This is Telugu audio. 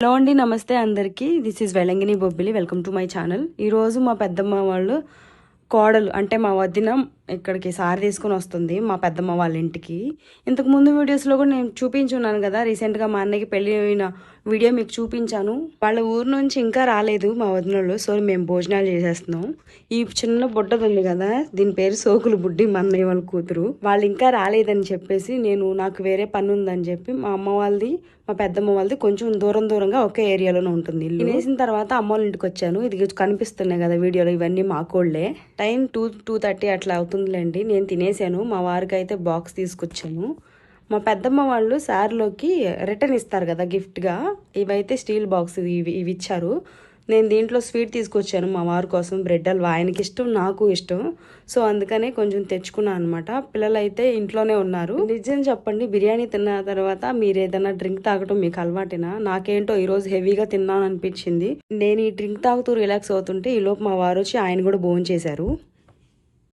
హలో అండి నమస్తే అందరికీ. This is Velangini Bobbili. Welcome to my channel ఈరోజు మా పెద్దమ్మ వాళ్ళు కోడలు అంటే మా వదిన ఇక్కడికి సారీ తీసుకుని వస్తుంది మా పెద్దమ్మ వాళ్ళ ఇంటికి. ఇంతకు ముందు వీడియోస్లో కూడా నేను చూపించున్నాను కదా రీసెంట్గా మా అన్నయ్యకి పెళ్ళి అయిన వీడియో మీకు చూపించాను. వాళ్ళ ఊరు నుంచి ఇంకా రాలేదు మా వదినోళ్ళు సో మేము భోజనాలు చేసేస్తున్నాం. ఈ చిన్న బుడ్డది ఉంది కదా దీని పేరు సోకులు బుడ్డి మా అన్నయ్య వాళ్ళ కూతురు. వాళ్ళు ఇంకా రాలేదని చెప్పేసి నేను నాకు వేరే పని ఉందని చెప్పి మా అమ్మ వాళ్ళది మా పెద్దమ్మ వాళ్ళది కొంచెం దూరం దూరంగా ఒకే ఏరియాలోనే ఉంటుంది ఇల్లు. తినేసిన తర్వాత అమ్మ వాళ్ళ ఇంటికి వచ్చాను. ఇది కనిపిస్తున్నాయి కదా వీడియోలో ఇవన్నీ మా కోళ్ళే. టైం టూ టూ థర్టీ అట్లా అవుతుంది. అవుతుందిలేండి నేను తినేసాను మా వారికి అయితే బాక్స్ తీసుకొచ్చాను. మా పెద్దమ్మ వాళ్ళు సార్లోకి రిటర్న్ ఇస్తారు కదా గిఫ్ట్గా ఇవైతే స్టీల్ బాక్స్ ఇవి ఇవి ఇచ్చారు. నేను దీంట్లో స్వీట్ తీసుకొచ్చాను మా వారి కోసం. బ్రెడ్ హల్వా ఆయనకి ఇష్టం నాకు ఇష్టం. సో అందుకనే కొంచెం తెచ్చుకున్నాను అనమాట పిల్లలైతే ఇంట్లోనే ఉన్నారు. నిజం చెప్పండి బిర్యానీ తిన్న తర్వాత మీరు ఏదైనా డ్రింక్ తాగటం మీకు అలవాటేనా? నాకేంటో ఈరోజు హెవీగా తిన్నాను అనిపించింది నేను ఈ డ్రింక్ తాగుతూ రిలాక్స్ అవుతుంటే ఈలోపు మా వారు వచ్చి ఆయన కూడా భోజనం చేశారు